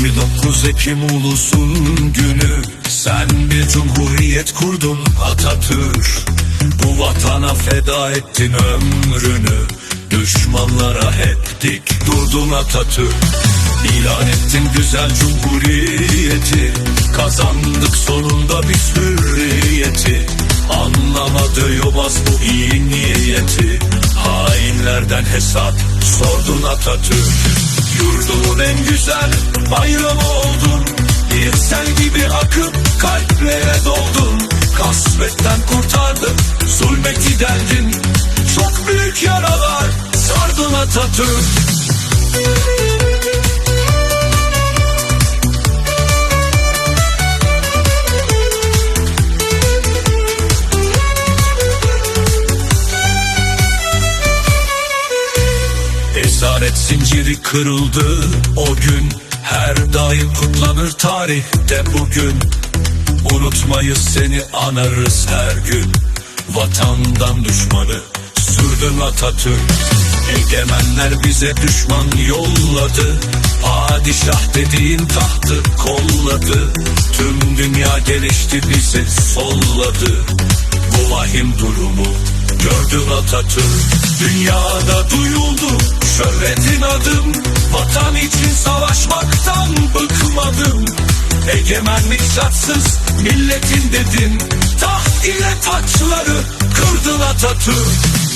29 Ekim ulusun günü. Sen bir cumhuriyet kurdun Atatürk. Bu vatana feda ettin ömrünü. Düşmanlara hep dik durdun Atatürk. İlan ettin güzel cumhuriyeti. Kazandık sonunda biz hürriyeti Anlamadı yobaz bu iyi niyeti. Hainlerden hesap sordun Atatürk Yurdumun en güzel bayramı oldun. Bir sel gibi akıp kalplere doldun. Kasvetten kurtardın zulme giderdin Çok büyük yaralar sardın Atatürk Esaret zinciri kırıldı o gün. Her daim kutlanır tarihte bugün. Unutmayız seni anarız her gün. Vatandan düşmanı sürdün Atatürk. Egemenler bize düşman yolladı. Padişah dediğin tahtı kolladı. Tüm dünya gelişti bizi solladı. Bu vahim durumu gördün Atatürk Dünyada duyuldu şöhretin adım. Vatan için savaşmaktan bıkmadım. Egemenlik şartsız milletin dedin. Taht ile taçları kırdın Atatürk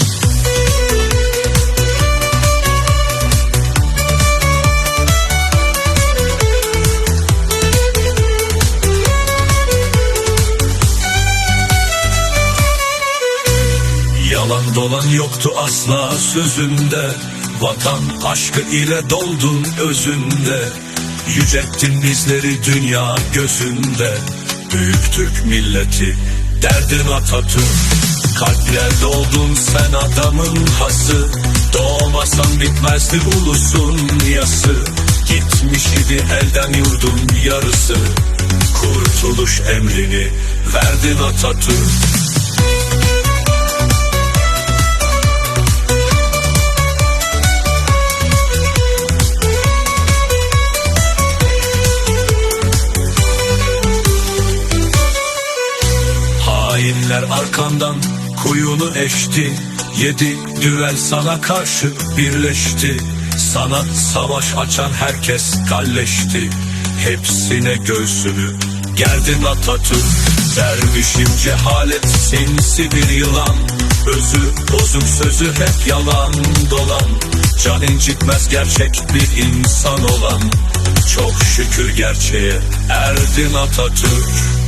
Yalan dolan yoktu asla sözünde Vatan aşkı ile doldun özünde. Yücelttin bizleri dünya gözünde. Büyük Türk milleti derdin Atatürk. Kalplerde oldun sen adamın hası. Doğmasan bitmezdi ulusun yası. Gitmiş idi elden yurdun yarısı. Kurtuluş emrini verdin Atatürk arkandan kuyunu eşti. Yedi düvel sana karşı birleşti. Sana savaş açan herkes kalleşti. Hepsine göğsünü gerdin Atatürk. Dervişim cehalet sinsi bir yılan. Özü bozuk sözü hep yalan dolan. Can incitmez gerçek bir insan olan. Çok şükür gerçeğe erdin Atatürk